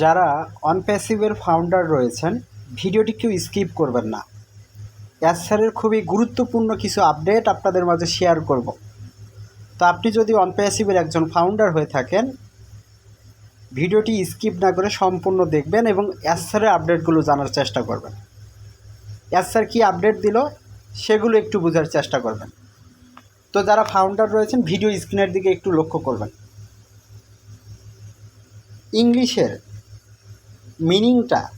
যারা অনপ্যাসিভের ফাউন্ডার রয়েছেন, ভিডিওটি কেউ স্কিপ করবেন না। অ্যাস স্যারের খুবই গুরুত্বপূর্ণ কিছু আপডেট আপনাদের মাঝে শেয়ার করব। তো আপনি যদি অনপ্যাসিভের একজন ফাউন্ডার হয়ে থাকেন, ভিডিওটি স্কিপ না করে সম্পূর্ণ দেখবেন এবং অ্যাস স্যারের আপডেটগুলো জানার চেষ্টা করবেন। অ্যাস স্যার কী আপডেট দিল, সেগুলো একটু বোঝার চেষ্টা করবেন। তো যারা ফাউন্ডার রয়েছেন, ভিডিও স্ক্রিনের দিকে একটু লক্ষ্য করবেন। ইংলিশের মিনিংটা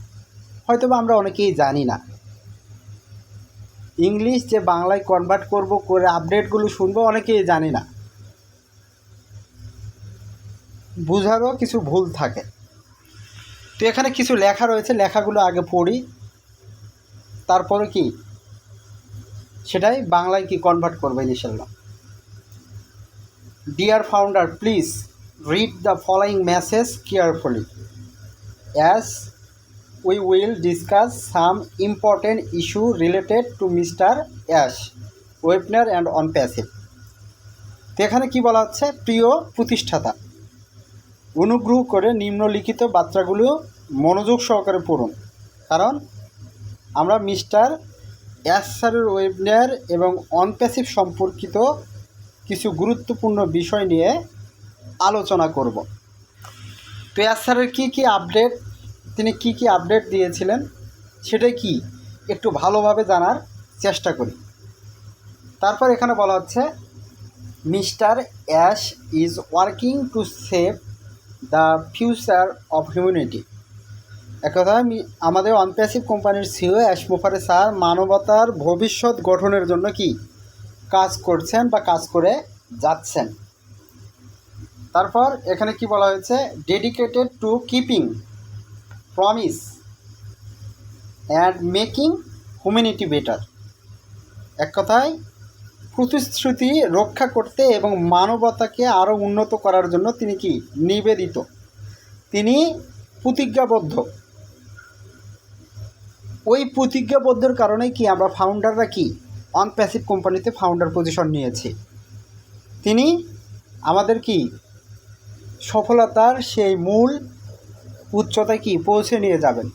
হয়তো বা আমরা অনেকেই জানি না। ইংলিশ যে বাংলায় কনভার্ট করব, করে আপডেটগুলো শুনব অনেকেই জানি না। বুঝারও কিছু ভুল থাকে। তো এখানে কিছু লেখা রয়েছে, লেখাগুলো আগে পড়ি। তারপরে কি? সেটাই বাংলায় কি কনভার্ট করবে ইনশাল্লাহ dear founder please read the following message carefully as we will discuss some important issue related to Mr. Ash, Webner and on passive. তো এখানে কি বলা হচ্ছে প্রিয় প্রতিষ্ঠাতা অনুগ্রহ করে নিম্নলিখিত বার্তাগুলো মনোযোগ সহকারে পড়ুন কারণ আমরা মিস্টার অ্যাশ স্যারের ওয়েবনার এবং অনপ্যাসিভ সম্পর্কিত কিছু গুরুত্বপূর্ণ বিষয় নিয়ে আলোচনা করব তো এস স্যারের কী কী আপডেট তিনি কি কি আপডেট দিয়েছিলেন? সেটাই কি? একটু ভালোভাবে জানার চেষ্টা করি। তারপর এখানে বলা হচ্ছে, mister Ash is working to save the future of humanity. এক কথায় আমাদের অনপ্যাসিভ কোম্পানির সিও অ্যাশ মুফারে স্যার, মানবতার ভবিষ্যৎ গঠনের জন্য কি কাজ করছেন বা কাজ করে যাচ্ছেন? তারপর এখানে কি বলা হয়েছে? Dedicated to keeping promise and making humanity better এক কথায়, প্রতিশ্রুতি রক্ষা করতে এবং মানবতাকে আরও উন্নত করার জন্য তিনি কি? নিবেদিত। তিনি প্রতিজ্ঞাবদ্ধ। ওই প্রতিজ্ঞাবদ্ধর কারণে কি আমরা ফাউন্ডাররা কি? অনপ্যাসিভ কোম্পানিতে ফাউন্ডার পজিশন নিয়েছি। তিনি আমাদের কি? সফলতার সেই মূল উচ্চতায় কি পৌঁছে নিয়ে যাবেন?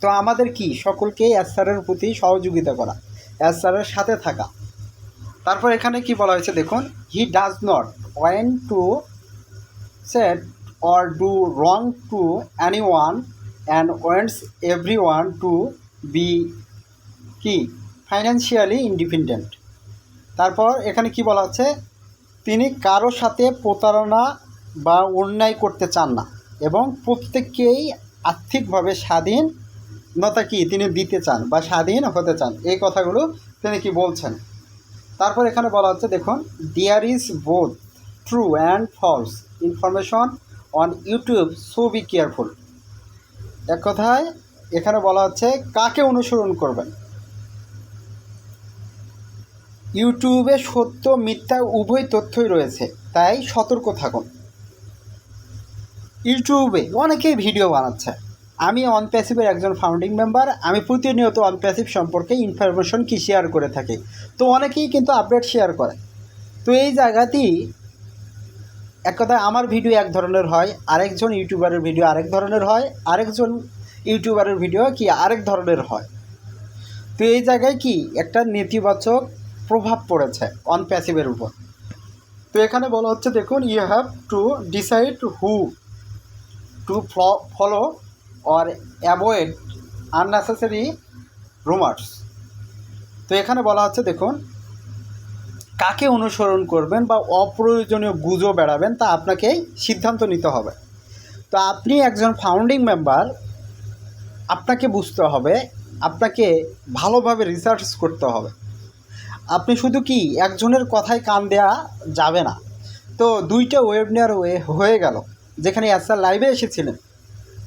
তো আমাদের কি? সকলকে স্যারের প্রতি সহযোগিতা করা স্যারের সাথে থাকা। তারপর এখানে কি বলা হয়েছে দেখুন, he does not want to set or do wrong to anyone and wants everyone to be কি? Financially independent. তারপর এখানে কি বলা হচ্ছে, তিনি কারও সাথে প্রতারণা বা অন্যায় করতে চান না এবং প্রত্যেককেই আর্থিকভাবে স্বাধীনতা কি তিনি দিতে চান বা স্বাধীন হতে চান। এই কথাগুলো তিনি কি বলছেন? তারপর এখানে বলা হচ্ছে, দেখুন there is both true and false information on YouTube so be careful এক কথায়, এখানে বলা হচ্ছে, কাকে অনুসরণ করবেন? ইউটিউবে সত্য, মিথ্যা, উভয় তথ্যই রয়েছে, তাই সতর্ক থাকুন। ইউটিউবে অনেকেই ভিডিও বানাচ্ছে। আমি অনপ্যাসিভের একজন ফাউন্ডিং মেম্বার আমি প্রতিনিয়ত অনপ্যাসিভ সম্পর্কে ইনফরমেশন কি শেয়ার করে থাকি, তো অনেকেই কিন্তু আপডেট শেয়ার করে। তো এই জায়গাতেই এক কথায় আমার ভিডিও এক ধরনের হয়, আরেকজন ইউটিউবারের ভিডিও আরেক ধরনের হয়, আরেকজন ইউটিউবারের ভিডিও কি আরেক ধরনের হয়। তো এই জায়গায় কি একটা নেতিবাচক প্রভাব পড়েছে অন প্যাসিভের উপর। তো এখানে বলা হচ্ছে, দেখুন you have to decide who to follow or avoid unnecessary rumours তো এখানে বলা হচ্ছে, দেখুন, কাকে অনুসরণ করবেন বা অপ্রয়োজনীয় গুজো বেড়াবেন তা আপনাকেই সিদ্ধান্ত নিতে হবে। তো আপনি একজন ফাউন্ডিং মেম্বার আপনাকে বুঝতে হবে, আপনাকে ভালোভাবে রিসার্চ করতে হবে। আপনি শুধু কি একজনের কথায় কান দেয়া যাবে না? তো দুইটা ওয়েবনার হয়ে গেল। যেখানে এসআর লাইভে এসেছিলেন।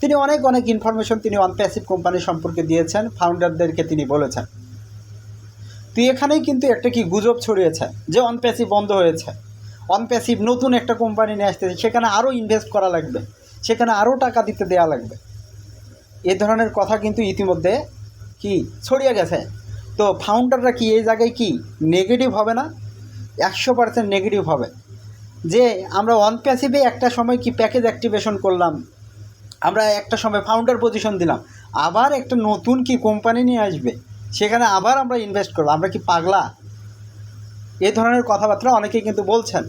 তিনি অনেক অনেক ইনফরমেশন তিনি অনপ্যাসিভ কোম্পানি সম্পর্কে দিয়েছেন ফাউন্ডারদেরকে তিনি বলেছেন। তো এখানেই কিন্তু একটা কি গুজব ছড়িয়েছে যে অনপ্যাসিভ বন্ধ হয়েছে। অনপ্যাসিভ নতুন একটা কোম্পানি নিয়ে আসতেছে, সেখানে আরও ইনভেস্ট করা লাগবে, সেখানে আরও টাকা দিতে দেওয়া লাগবে। এ ধরনের কথা কিন্তু ইতিমধ্যে কি ছড়িয়ে গেছে। তো ফাউন্ডাররা কি এই জায়গায় কি নেগেটিভ হবে না? একশো পার্সেন্ট নেগেটিভ হবে। যে আমরা অন প্যাসিভে একটা সময় কি প্যাকেজ অ্যাক্টিভেশন করলাম? আমরা একটা সময় ফাউন্ডার পজিশন দিলাম। আবার একটা নতুন কি কোম্পানি নিয়ে আসবে? সেখানে আবার আমরা ইনভেস্ট করব। আমরা কি পাগলা? এ ধরনের কথাবার্তা অনেকেই কিন্তু বলছেন।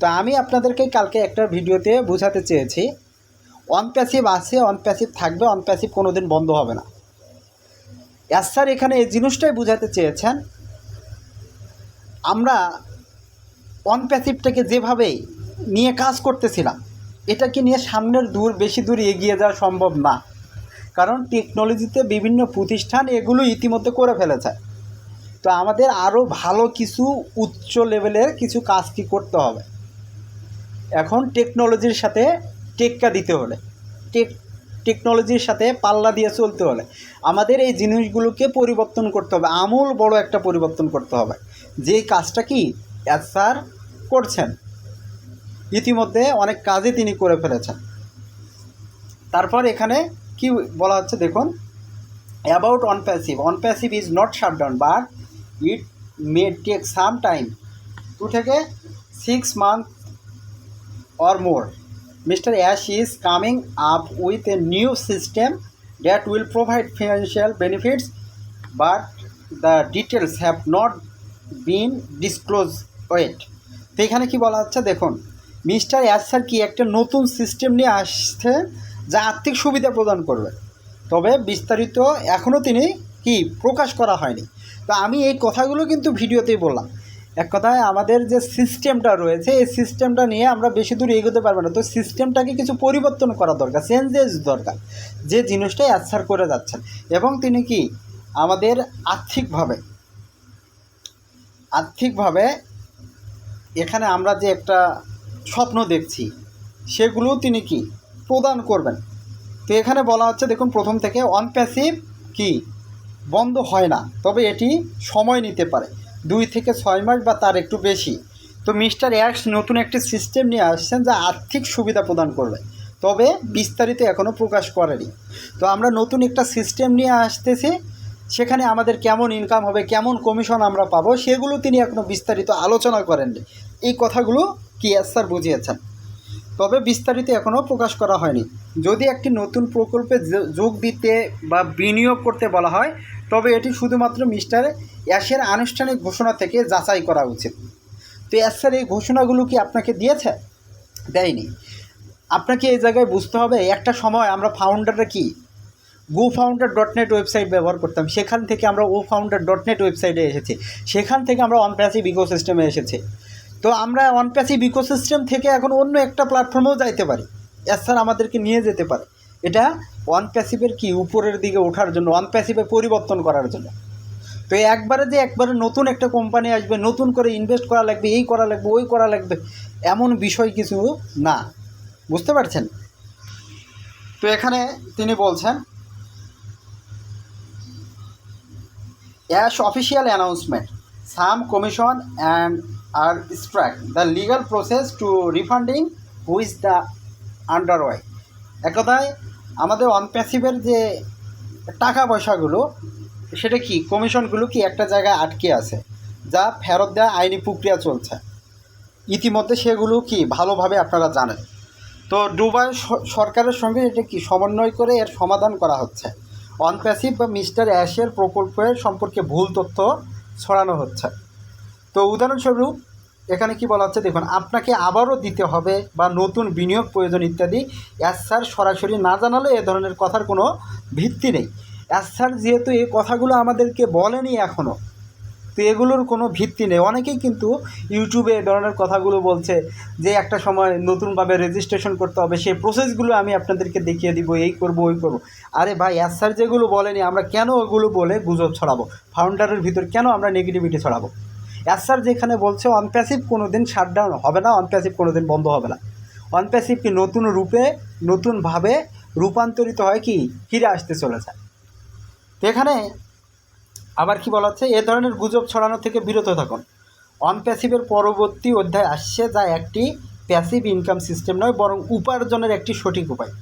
তো আমি আপনাদেরকে কালকে একটা ভিডিওতে বোঝাতে চেয়েছি অনপ্যাসিভ আছে অনপ্যাসিভ থাকবে অনপ্যাসিভ কোনো দিন বন্ধ হবে না। স্যার এখানে এই জিনিসটাই বোঝাতে চেয়েছেন। আমরা অনপ্যাসিভটাকে যেভাবে নিয়ে কাজ করতেছিলাম, এটাকে নিয়ে সামনের দূর, বেশি দূর এগিয়ে যাওয়া সম্ভব না। কারণ টেকনোলজিতে বিভিন্ন প্রতিষ্ঠান এগুলো ইতিমধ্যে করে ফেলেছে। তো আমাদের আরও ভালো কিছু উচ্চ লেভেলের কিছু কাজ কি করতে হবে? এখন টেকনোলজির সাথে টেক্কা দিতে হলে, টেক টেকনোলজির সাথে পাল্লা দিয়ে চলতে হলে আমাদের এই জিনিসগুলোকে পরিবর্তন করতে হবে। আমূল বড় একটা পরিবর্তন করতে হবে। যে কাজটা কি এস স্যার করছেন ইতিমধ্যে অনেক কাজই তিনি করে ফেলেছেন তারপর এখানে কি বলা হচ্ছে দেখুন about on passive on passive is not shut down but it may take some time to থেকে six month or more. Mr. Ash is coming up with a new system that will provide financial benefits, but the details have not been disclosed yet. তো এখানে কি বলা হচ্ছে? দেখুন, mister ash sir কি একটা নতুন সিস্টেম নিয়ে আসছে যা আর্থিক সুবিধা প্রদান করবে। তবে বিস্তারিত এখনও তিনি কি প্রকাশ করা হয়নি। তো আমি এই কথাগুলো কিন্তু ভিডিওতেই বললাম। এক কথায় আমাদের যে সিস্টেমটা রয়েছে, এই সিস্টেমটা নিয়ে আমরা বেশি দূর এগোতে পারব না। তো সিস্টেমটাকে কিছু পরিবর্তন করা দরকার চেঞ্জেস দরকার, যে জিনিসটাই অ্যাসার করে যাচ্ছেন। এবং তিনি কি আমাদের আর্থিকভাবে আর্থিকভাবে এখানে আমরা যে একটা স্বপ্ন দেখছি সেগুলো তিনি কি? প্রদান করবেন। তো এখানে বলা হচ্ছে, দেখুন, প্রথম থেকে অনপ্যাসিভ কি? বন্ধ হয় না। তবে এটি সময় নিতে পারে। দুই থেকে ছয় মাস বা তার একটু বেশি। তো মিস্টার অ্যাক্স নতুন একটি সিস্টেম নিয়ে আসছেন যা আর্থিক সুবিধা প্রদান করবে। তবে বিস্তারিত এখনও প্রকাশ করেনি। তো আমরা নতুন একটা সিস্টেম নিয়ে আসতেছি। সেখানে আমাদের কেমন ইনকাম হবে, কেমন কমিশন আমরা পাবো, সেগুলো তিনি এখনও বিস্তারিত আলোচনা করেননি। এই কথাগুলো কি স্যার বুঝিয়েছেন। তবে বিস্তারিত এখনও প্রকাশ করা হয়নি। যদি একটি নতুন প্রকল্পে যোগ দিতে বা বিনিয়োগ করতে বলা হয়, তবে এটি শুধুমাত্র মিস্টার অ্যাশের আনুষ্ঠানিক ঘোষণা থেকে যাচাই করা উচিত। তো অ্যাসের এই ঘোষণাগুলো কি আপনাকে দিয়েছে? দেয়নি। আপনাকে এই জায়গায় বুঝতে হবে, একটা সময় আমরা ফাউন্ডাররা কি? Go founder dot net website ব্যবহার করতাম। সেখান থেকে আমরা ও ফাউন্ডার ডট নেট ওয়েবসাইটে এসেছি। সেখান থেকে আমরা অনপ্যাসিভ ইকোসিস্টেমে এসেছি। তো আমরা অনপ্যাসিভ ইকোসিস্টেম থেকে এখন অন্য একটা প্ল্যাটফর্মেও যাইতে পারি। এস স্যার আমাদেরকে নিয়ে যেতে পারে। এটা ওয়ান প্যাসিভের কি উপরের দিকে ওঠার জন্য ওয়ান প্যাসিভে পরিবর্তন করার জন্য। তো একবারে যে একবারে নতুন একটা কোম্পানি আসবে, নতুন করে ইনভেস্ট করা লাগবে, এই করা লাগবে, ওই করা লাগবে, এমন বিষয় কিছু না। বুঝতে পারছেন? তো এখানে তিনি বলছেন As official announcement some commission and are struck. The legal process to refunding who the underway. এক কথায় আমাদের অনপ্যাসিভের যে টাকা পয়সাগুলো, সেটা কি, কমিশনগুলো কি একটা জায়গায় আটকে আছে, যা ফেরত দেওয়া আইনি প্রক্রিয়া চলছে ইতিমধ্যে সেগুলো কি ভালোভাবে আপনারা জানেন তো দুবাই সরকারের সঙ্গে এটা কি সমন্বয় করে এর সমাধান করা হচ্ছে অনপ্যাসিভ বা মিস্টার অ্যাশের প্রকল্পের সম্পর্কে ভুল তথ্য ছড়ানো হচ্ছে। তো উদাহরণস্বরূপ, এখানে কি বলা হচ্ছে? দেখুন, আপনাকে আবারও দিতে হবে বা নতুন বিনিয়োগ প্রয়োজন ইত্যাদি। অ্যাস স্যার সরাসরি না জানালে এ ধরনের কথার কোনো ভিত্তি নেই। অ্যাস স্যার যেহেতু এই কথাগুলো আমাদেরকে বলেনি এখনও তো এগুলোর কোনো ভিত্তি নেই। অনেকেই কিন্তু ইউটিউবে এ ধরনের কথাগুলো বলছে যে একটা সময় নতুনভাবে রেজিস্ট্রেশন করতে হবে, সেই প্রসেসগুলো আমি আপনাদেরকে দেখিয়ে দিব, এই করব, ওই করব। আরে ভাই অ্যাস স্যার যেগুলো বলেনি, আমরা কেন ওগুলো বলে গুজব ছড়াবো? ফাউন্ডারের ভিতর কেন আমরা নেগেটিভিটি ছড়াবো? অ্যাস স্যার যেখানে বলছে অনপ্যাসিভ কোনো দিন শাটডাউন হবে না অনপ্যাসিভ কোনো দিন বন্ধ হবে না। অনপ্যাসিভ কি নতুন রূপে, নতুনভাবে রূপান্তরিত হয় কি? ফিরে আসতে চলেছে। তো এখানে আবার কি বলা হচ্ছে? এ ধরনের গুজব ছড়ানো থেকে বিরত থাকুন। অনপ্যাসিভের পরবর্তী অধ্যায় আসছে, যা একটি প্যাসিভ ইনকাম সিস্টেম নয়, বরং উপার্জনের একটি সঠিক উপায়।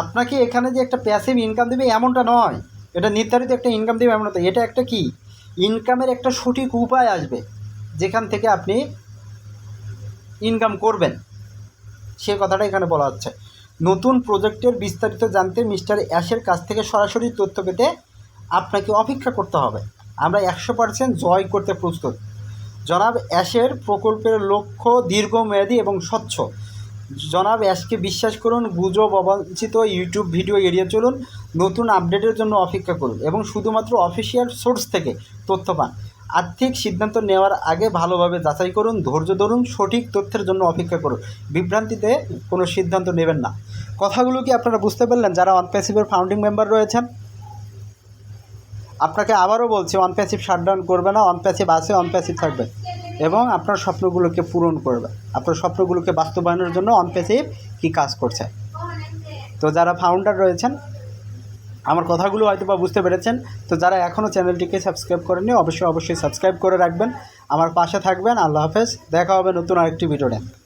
আপনাকে এখানে যে একটা প্যাসিভ ইনকাম দেবে, এমনটা নয়। এটা নির্ধারিত একটা ইনকাম দেবে এমন নয়। এটা একটা কি? ইনকামের একটা সঠিক উপায় আসবে, যেখান থেকে আপনি ইনকাম করবেন। সে কথাটা এখানে বলা হচ্ছে। নতুন প্রজেক্টের বিস্তারিত জানতে মিস্টার অ্যাশের কাছ থেকে সরাসরি তথ্য পেতে আপনাকে অপেক্ষা করতে হবে। আমরা একশো পার্সেন্ট জয় করতে প্রস্তুত। জনাব অ্যাশের প্রকল্পের লক্ষ্য দীর্ঘমেয়াদী এবং স্বচ্ছ। জনাব অ্যাশকে বিশ্বাস করুন, গুজব অবাঞ্ছিত ইউটিউব ভিডিও এড়িয়ে চলুন, নতুন আপডেটের জন্য অপেক্ষা করুন এবং শুধুমাত্র অফিসিয়াল সোর্স থেকে তথ্য পান। আর্থিক সিদ্ধান্ত নেওয়ার আগে ভালোভাবে যাচাই করুন, ধৈর্য ধরুন, সঠিক তথ্যের জন্য অপেক্ষা করুন। বিভ্রান্তিতে কোনো সিদ্ধান্ত নেবেন না। কথাগুলো কি আপনারা বুঝতে পারলেন? যারা অনপ্যাসিভের ফাউন্ডিং মেম্বার রয়েছেন আপনাকে আবারও বলছি অনপ্যাসিভ শাটডাউন করবে না অনপ্যাসিভ আছে অনপ্যাসিভ থাকবে। এবং আপনার স্বপ্নগুলোকে পূরণ করবে। আপনার স্বপ্নগুলোকে বাস্তবায়নের জন্য অনপ্যাসিভ কী কাজ করছে? তো যারা ফাউন্ডার রয়েছেন, আমার কথাগুলো হয়তো বা বুঝতে পেরেছেন। তো যারা এখনও চ্যানেলটিকে সাবস্ক্রাইব করেননি, অবশ্যই অবশ্যই সাবস্ক্রাইব করে রাখবেন। আমার পাশে থাকবেন, আল্লাহ হাফেজ। দেখা হবে নতুন আরেকটি ভিডিওতে